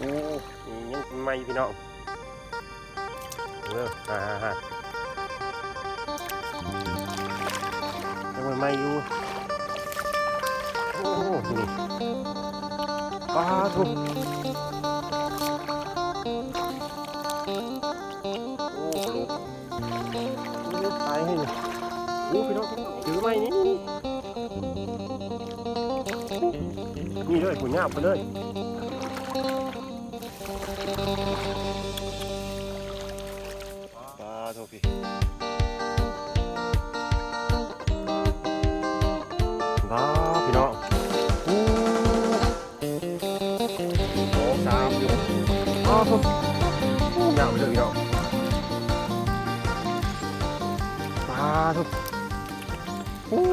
โอ้ยังไม่พี่น้องเออฮ่าฮ่าฮ่ายังไม่ไม่อยู่โอ้นี่ปลาทุกโอ้ลูกนี่ตายให้นี่โอ้พี่น้องถือไม้นี่นี่เลยหุ่นยาบไปเลย ปลาโทพี่บ้าพี่น้องอู้สองสามอยู่อ้าวอู้ยาวไปเลยพี่น้องปลาทุกอู้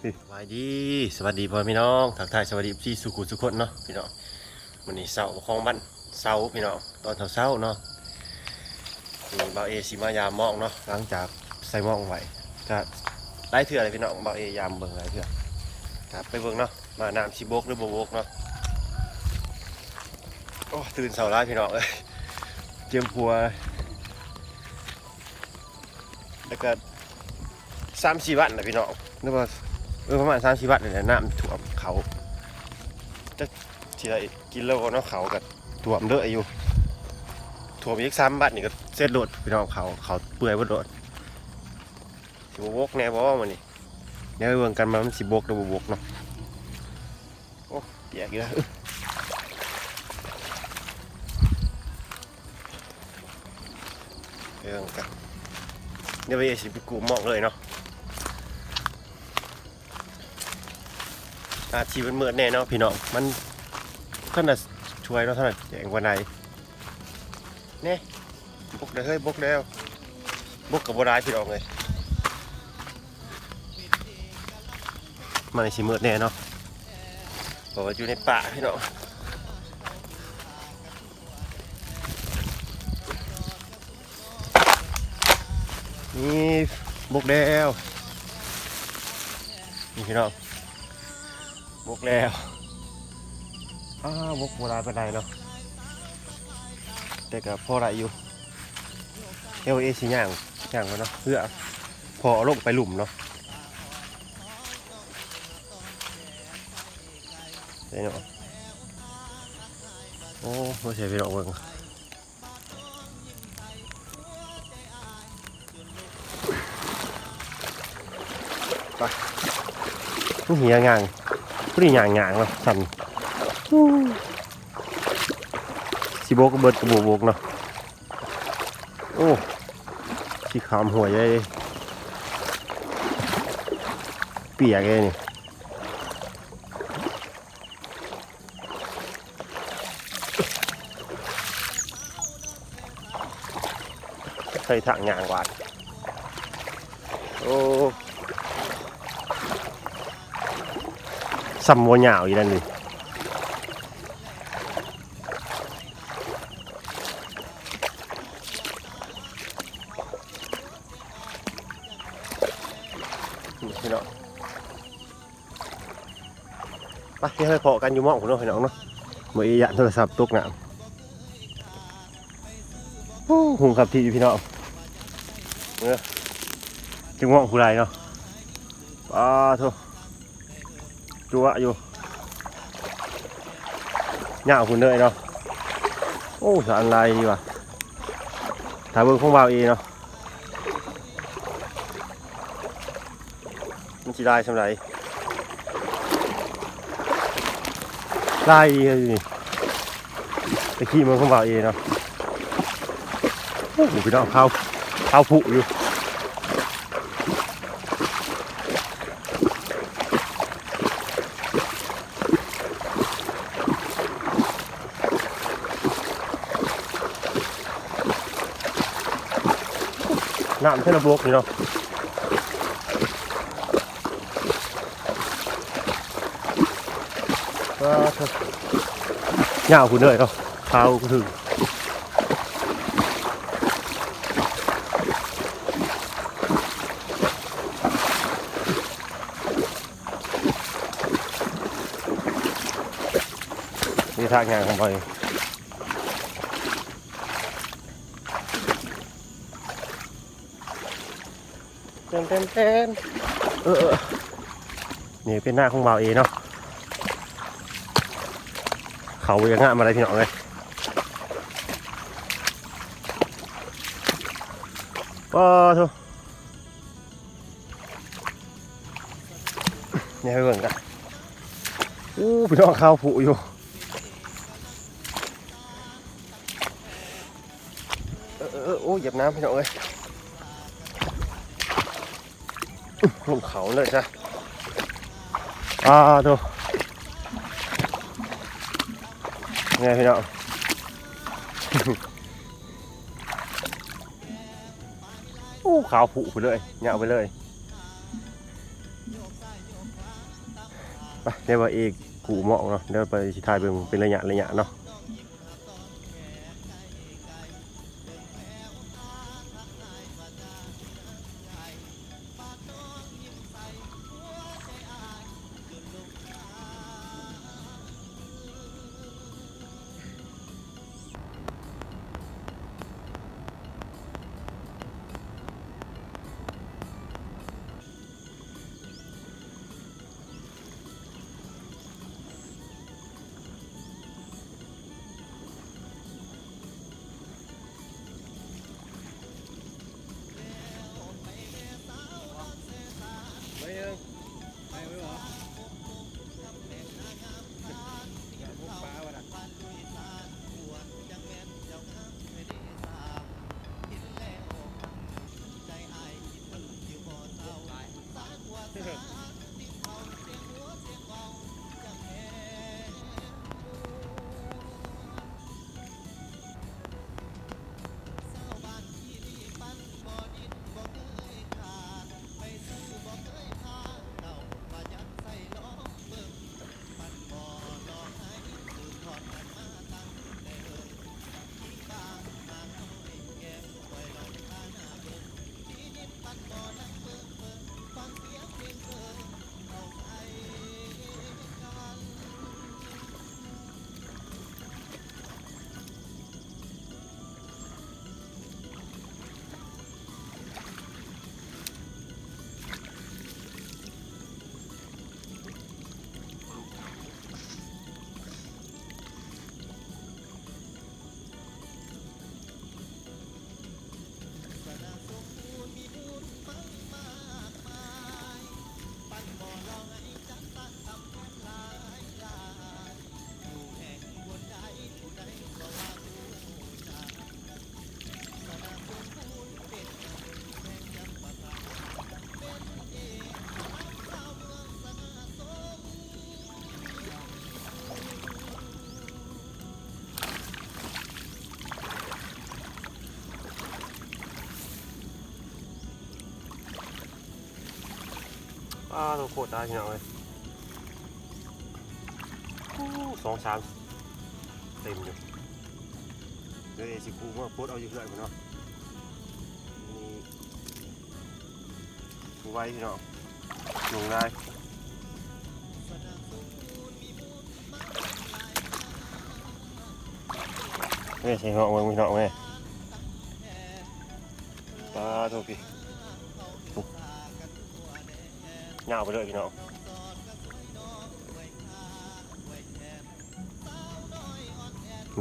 พี่สวัสดี สวัสดีพ่อพี่น้องทักทายสวัสดีพี่สุขุสุขคนเนาะพี่น้อง วันนี้เสาร์ของบ้านเสาร์พี่น้องตอนเช้าๆเนาะนี่เบาเอสีมายามมองเนาะหลังจากใส่หมองไว้ก็ได้เถื่ออะไรพี่น้องเบาเอยามเบิ่งไรเถื่อครับไปเบิ่งเนาะมาน้ำชีบกหรือบ่บกเนาะโอ้ตื่นเสาร์ร้ายพี่น้องเอ้ยเจียมพัวแล้วก็สามสี่วันนะพี่น้องนึกว่าประมาณสามสี่วันเลยนะน้ำท่วม ทีละกินโลเนาะเขากับท่วมเด้ออยู่ถ่วมอีกซ้ำบัดนี่ก็เส้นโดดพี่น้องเขาเขาเปื่อยบ่โดดสิบวกแน่บ่มันนี่เดี๋ยวไปเบิ่งกันมามันสิบวกหรือบวกเนาะโอ้เปียกอีกแล้วเรื่องกันเดี๋ยไปสิไปกูหมองเลยเนาะอาชีพมันเมื่อแน่เนาะพี่น้องมัน ขนาดช่วยเนาเท่านั้นแจงกว่าไหนนี่บกได้เฮ้ยบกแล้วบกกับบัวร้ายพี่ออกเลยมาในชิมืดแน่เนาะบอกว่าอยู่ในป่าพี่น้องนี่บกแล้วนี่พี่น้องบกแล้ว อ้าวบกบัวร้ายไปไหนเนาะแต่ก็พอไรอยู่เอลเอสิย่างย่างไว้เนาะเพื่อพอลงไปหลุมเนาะได้เนาะโอ้ไม่ใช่ไปดอกเบิ่งไปผู้เหียงางผู้นี่ยางงางเนาะสั่น สิโบก็เบิดกระโบกเนาะโอ้สีขามหัวใหญ่เปียกเลยนี่ใส่ถังยางวานโอ้สัมโมหยาวอีนั่นนี่ ไปที่ให้พอกันอยู่มองคุณน้องพี่น้องเนาะมืออยานโทรศัพท์ตกน้ำโอ้หุงขับที่พี่น้องเออจังหวะผู้ไรเนาะป้าโทจัวอยู่หน้าคุณเลยเนาะโอ้สารลายดีว่ะถ่ายเบิ้งของบ่าวเองเนาะมันสิได้สำไร ได้ดีเลยนี่ตะกี้มันของบ่าวเองเนาะโอ้โหพี่น้องข้าวข้าวผุอยู่น้ำเท่ระบบนี่เนาะ ก็ยาวคุณเลยเนาะเท้าคุณถึงนี่ทางงานของบอย เต้นเต้นเต้นเอย่าของเบาอเนาะเขายังงะมาอะไรพี่น้องเลยว้าทุเนี่ยไปเบิ่งกันอู้พี่น้องข้าวผูอยู่เออโอ้เหยียบน้ำพี่น้องเอ้ยลงเขาเลยจ้ะอ่าดู ไงพี่น้องโอ้ขาวผุไปเลยเหงาไปเลยไปเดี๋ยวไปอีกกูเหมาะเนาะเดี๋ยวไปสิทายเบิ่งเป็นระยะระยะเนาะ อ้าวโคตรได้พี่น้องเลยสองสามเต็มอยู่เดี๋ยวสิคูว่าโคตรเอาอยู่เรื่อยพุ่นเนาะนี่คูไว้พี่น้องลงได้เฮ้ยใช่เหาะเมืองพี่น้องเว้ยปลาโทพี่เงาไปเลยพี่น้อง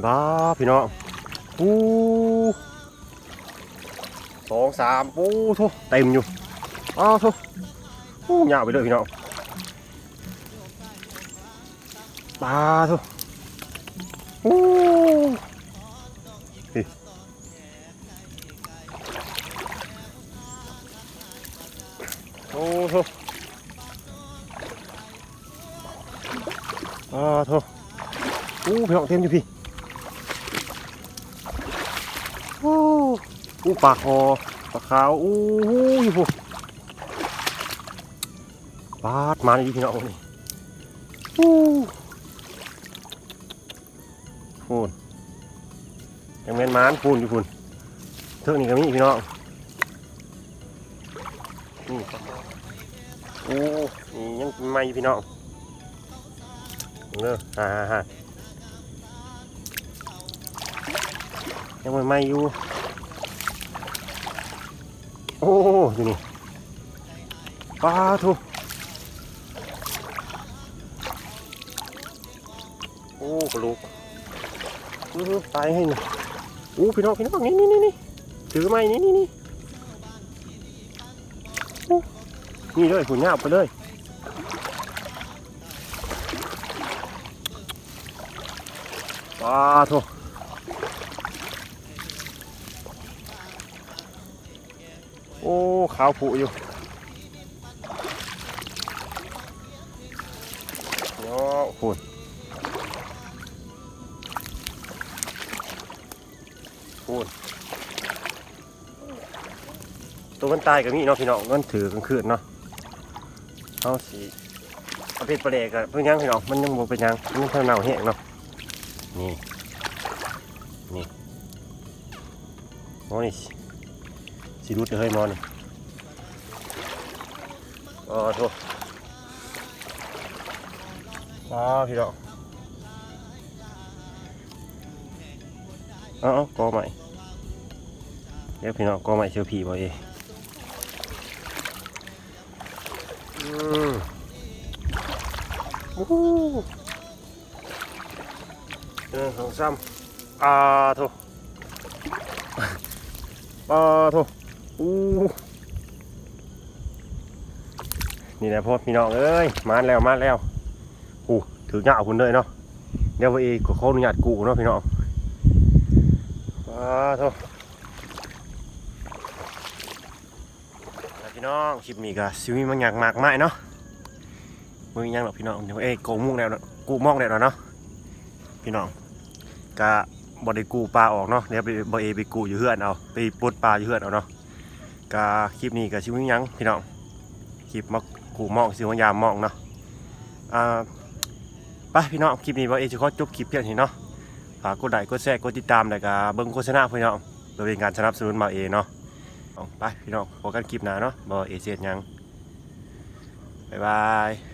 บ้าพี่น้องปูสองสามปูทุเต็มอยู่อ้าวทุปูเงาไปเลยพี่น้องปลาทุปูนี่โอ้ทุ อ่าโถอู้พี่น้องเต็มอยู่พี่โอ้อู้ปลาคอปลาขาวอู้อยู่พวกปาดมาอยู่พี่น้องนี่อู้พูนยังเป็นมานพูนอยู่พูนเท่านี้ก็มีพี่น้องนี่อู้นี่ยังไม่ยี่พี่น้อง เนอะฮ่าฮ่ายังไม่ไม่อยู่ โอ้ดูนี่ปลาทูโอ้กระลูกตายให้หนึ่งโอ้พี่น้องพี่น้องนี่นี่นี่ถือไม้นี่นี่นี่นี่เลยหุ่นยาวไปเลย ปลาทุโอ้ขาวผุอยู่เนาะหุ่นพูดตัวมันตายกับมีเนาะพี่น้องมันถือกลางคืนเนาะเอาสีเอาเป็นประเดกกับเพื่อนยังพี่น้องมันยังบ่เป็นยังมันเท่าเน่าแห้งเนาะ นี่นี่มอนี่สีรุดเลยมอนี่อ๋อโทษอ๋อพี่น้องเอาเอากอใหม่เดี๋ยวพี่น้องก็ไม่เชียวผีบ่เองอืมโอ้ หหนึ่งสองสามอ่าโถอ่าโถอู้นี่แหละพ่อพี่น้องเอ้ยมาแล้วมาแล้วโอ้ถือเหงาคุณเลยเนาะเดี๋ยวบ่เองก็ขออนุญาตกูเนาะพี่น้องอ่าโถพี่น้องคลิปนี้ก็ซิมีมันอยากมากมายเนาะมึงยังหรอกพี่น้องเดี๋ยวเอ้ยโกงมุกแล้วเนาะกูมอกแล้วเนาะพี่น้อง ก็บอได้กูปลาออกเนาะเดี๋ยวไปบอเอไปกูอยู่เฮือนเอาไปปลดปลาอยู่เฮือนเอาเนาะก็คลิปนี้ก็ซิมียังพี่น้องคลิปมากูมอกซิวายามมอกเนาะอ่าไปพี่น้องคลิปนี้บอเอจะขอจบคลิปเพียงเท่านี้เนาะฝากกดไลค์กดแชร์กดติดตามแล้วก็เบิ่งโฆษณาพี่น้องเพื่อเป็นการสนับสนุนมาเอเนาะไปพี่น้องพบกันคลิปหน้าเนาะบอเอเซียนยังบ๊ายบาย